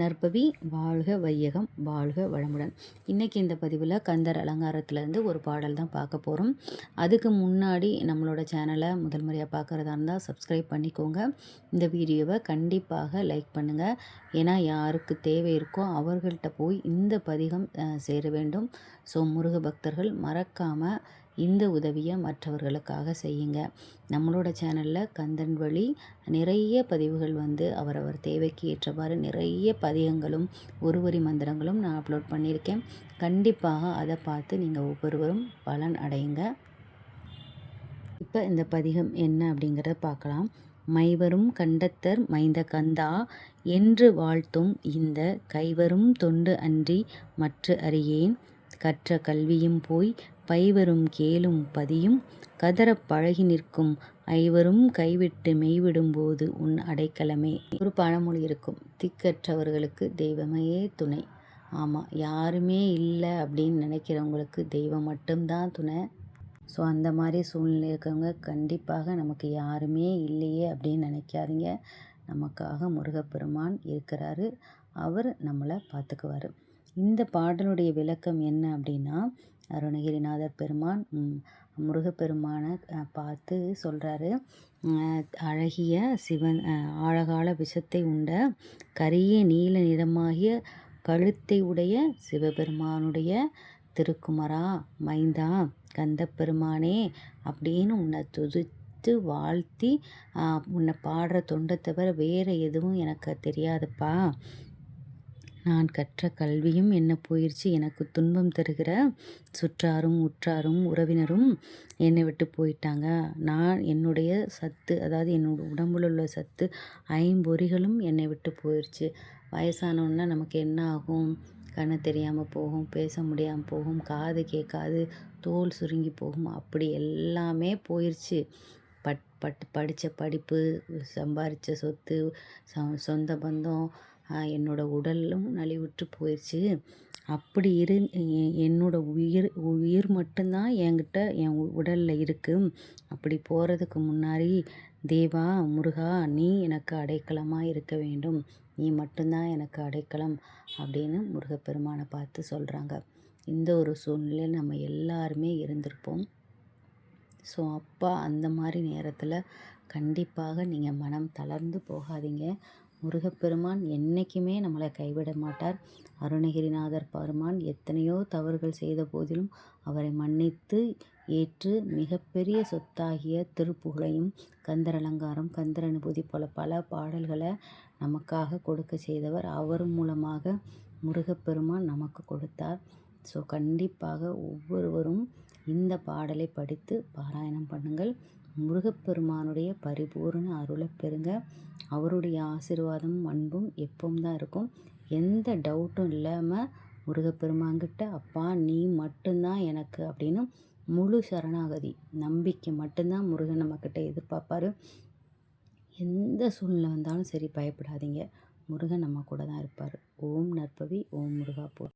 நற்பவி வாழ்க வையகம் வாழ்க வளமுடன். இன்றைக்கி இந்த பதிவில் கந்தர் அலங்காரத்துலேருந்து ஒரு பாடல் தான் பார்க்க போகிறோம் அதுக்கு முன்னாடி நம்மளோட சேனலை முதல் முறையாக பார்க்குறதா இருந்தால் சப்ஸ்கிரைப் பண்ணிக்கோங்க. இந்த வீடியோவை கண்டிப்பாக லைக் பண்ணுங்கள் ஏன்னா யாருக்கு தேவை இருக்கோ அவர்கள்ட்ட போய் இந்த பதிகம் சேர வேண்டும். ஸோ முருக பக்தர்கள் மறக்காமல் இந்த உதவியை மற்றவர்களுக்காக செய்யுங்க. நம்மளோட சேனலில் கந்தன் வழி நிறைய பதிவுகள் வந்து அவரவர் தேவைக்கு ஏற்றவாறு நிறைய பதிகங்களும் ஒருவரி மந்திரங்களும் நான் அப்லோட் பண்ணியிருக்கேன். கண்டிப்பாக அதை பார்த்து நீங்கள் ஒவ்வொருவரும் பலன் அடையுங்க. இப்போ இந்த பதிகம் என்ன அப்படிங்கிறத பார்க்கலாம். மைவரும் கண்டத்தர் மைந்த கந்தா என்று வாழ்த்தும் இந்த கைவரும் தொண்டு அன்றி மற்ற அறியேன். கற்ற கல்வியும் போய் பைவரும் கேளும் பதியும் கதறப் பழகி நிற்கும். ஐவரும் கைவிட்டு மெய்விடும்போது உன் அடைக்கலமே. ஒரு பழமொழி இருக்கும். திக்கற்றவர்களுக்கு தெய்வமே துணை. ஆமாம் யாருமே இல்லை அப்படின்னு நினைக்கிறவங்களுக்கு தெய்வம் மட்டும்தான் துணை. ஸோ அந்த மாதிரி சூழ்நிலை இருக்கவங்க கண்டிப்பாக நமக்கு யாருமே இல்லையே அப்படின்னு நினைக்காதீங்க. நமக்காக முருகப்பெருமான் இருக்கிறாரு. அவர் நம்மளை பார்த்துக்குவார். இந்த பாடலுடைய விளக்கம் என்ன அப்படின்னா அருணகிரிநாதர் பெருமான் முருகப்பெருமானை பார்த்து சொல்கிறாரு அழகிய சிவன் ஆழகால விஷத்தை உண்ட கரிய நீல நிறமாகிய கழுத்தை உடைய சிவபெருமானுடைய திருக்குமரா மைந்தா கந்தப்பெருமானே அப்படின்னு உன்னை துதித்து வாழ்த்தி உன்னை பாடுற தொண்டை தவிர வேறு எதுவும் எனக்கு தெரியாதுப்பா. நான் கற்ற கல்வியும் என்ன போயிடுச்சு எனக்கு துன்பம் தருகிற சுற்றாரும் உற்றாரும் உறவினரும் என்னை விட்டு போயிட்டாங்க. நான் என்னுடைய சத்து அதாவது என்னோட உடம்புல உள்ள சத்து ஐம்பொறிகளும் என்னை விட்டு போயிடுச்சு வயசானோன்னா நமக்கு என்ன ஆகும்? கண்ணு தெரியாமல் போகும் பேச முடியாமல் போகும் காது கேட்காது தோல் சுருங்கி போகும். அப்படி எல்லாமே போயிடுச்சு பட் பட் படித்த படிப்பு சம்பாரித்த சொத்து சொந்த பந்தம் என்னோடய உடலும் நலிவுற்று போயிடுச்சு அப்படி இரு என்னோடய உயிர் உயிர் மட்டும்தான் என்கிட்ட என் உடலில் இருக்குது அப்படி போகிறதுக்கு முன்னாடி தேவா முருகா நீ எனக்கு அடைக்கலமாக இருக்க வேண்டும். நீ மட்டும்தான் எனக்கு அடைக்கலம் அப்படின்னு முருகப்பெருமானை பார்த்து சொல்கிறாங்க இந்த ஒரு சூழ்நிலையில் நம்ம எல்லாருமே இருந்திருப்போம். ஸோ அப்பா அந்த மாதிரி நேரத்தில் கண்டிப்பாக நீங்கள் மனம் தளர்ந்து போகாதீங்க. முருகப்பெருமான் என்றைக்குமே நம்மளை கைவிட மாட்டார். அருணகிரிநாதர் பெருமான் எத்தனையோ தவறுகள் செய்த போதிலும் அவரை மன்னித்து ஏற்று மிகப்பெரிய சொத்தாகிய திருப்புகழையும் கந்தர் அலங்காரம் கந்தர் அனுபூதி போல பல பாடல்களை நமக்காக கொடுக்க செய்தவர் அவர் மூலமாக முருகப்பெருமான் நமக்கு கொடுத்தார். ஸோ கண்டிப்பாக ஒவ்வொருவரும் இந்த பாடலை படித்து பாராயணம் பண்ணுங்கள். முருகப்பெருமானுடைய பரிபூர்ண அருளை பெறுங்க. அவருடைய ஆசிர்வாதமும் அன்பும் எப்பவும் தான் இருக்கும். எந்த டவுட்டும் இல்லாமல் முருகப்பெருமான்கிட்ட அப்பா நீ மட்டும்தான் எனக்கு அப்படின்னு முழு சரணாகதி நம்பிக்கை மட்டும்தான் முருகன் நம்மக்கிட்ட எதிர்பார்ப்பாரு. எந்த சூழ்நிலை வந்தாலும் சரி பயப்படாதீங்க. முருகன் நம்ம கூட தான் இருப்பார். ஓம் நற்பவி ஓம் முருகா போ